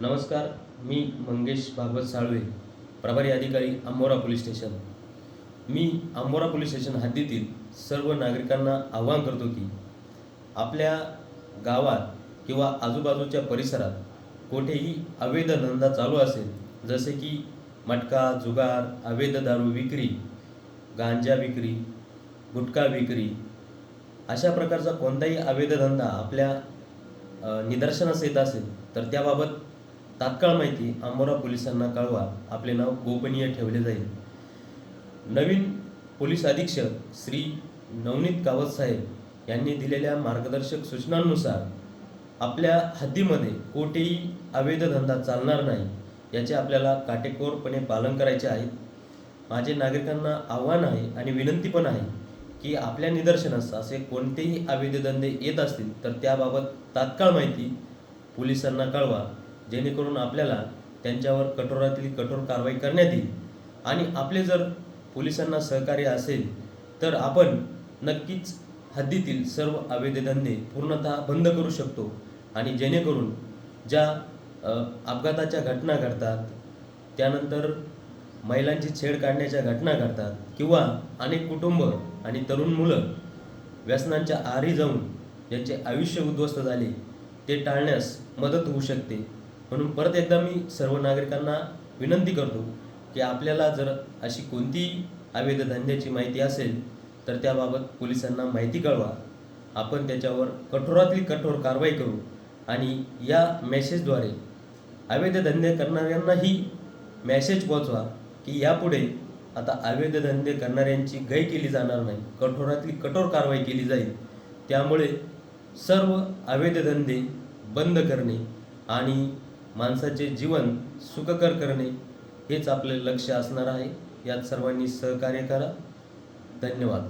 नमस्कार मी मंगेश भागवत साळवे प्रभारी अधिकारी अंबोरा पोलीस स्टेशन. मी अंबोरा पोलीस स्टेशन हद्दीतील सर्व नागरिकांना आवाहन करतो की आपल्या गावात किंवा आजूबाजूच्या परिसरात कोठेही अवैध धंदा चालू असेल जसे की मटका जुगार अवैध दारू विक्री गांजा विक्री गुटखा विक्री अशा प्रकारचा कोणताही अवैध धंदा आपल्या निदर्शनास येत असेल तर त्याबाबत तात्काळ माहिती अंबोरा पोलिसांना कळवा. आपले नाव गोपनीय ठेवले जाईल. नवीन पोलीस अधीक्षक श्री नवनीत कावत साहेब यांनी दिलेल्या मार्गदर्शक सूचनांनुसार आपल्या हद्दीमध्ये कोठेही अवैध धंदा चालणार नाही याचे आपल्याला काटेकोरपणे पालन करायचे आहे. माझे नागरिकांना आव्हान आहे आणि विनंती पण आहे की आपल्या निदर्शनास असे कोणतेही अवैध धंदे येत असतील तर त्याबाबत तात्काळ माहिती पोलिसांना कळवा. जेणेकरून आपल्याला त्यांच्यावर कठोरातली कठोर कारवाई करण्यात येईल. आणि आपले जर पोलिसांना सहकार्य असेल तर आपण नक्कीच हद्दीतील सर्व अवैध पूर्णतः बंद करू शकतो. आणि जेणेकरून ज्या अपघाताच्या घटना घडतात त्यानंतर महिलांची छेड काढण्याच्या घटना घडतात किंवा अनेक कुटुंब आणि तरुण मुलं व्यसनांच्या आहारी जाऊन ज्यांचे आयुष्य उद्ध्वस्त झाले ते टाळण्यास मदत होऊ शकते. म्हणून परत एकदा मी सर्व नागरिकांना विनंती करतो की आपल्याला जर अशी कोणतीही अवैध धंद्याची माहिती असेल तर त्याबाबत पोलिसांना माहिती कळवा. आपण त्याच्यावर कठोरातली कठोर कारवाई करू आणि या मेसेजद्वारे अवैध धंदे करणाऱ्यांनाही मेसेज पोचवा की यापुढे आता अवैध धंदे करणाऱ्यांची गय केली जाणार नाही कठोरातली कठोर कारवाई केली जाईल. त्यामुळे सर्व अवैध धंदे बंद करणे आणि माणसाचे जीवन सुखकर करणे हेच आपले लक्ष असणार आहे. यात सर्वांनी सहकार्य करा. धन्यवाद.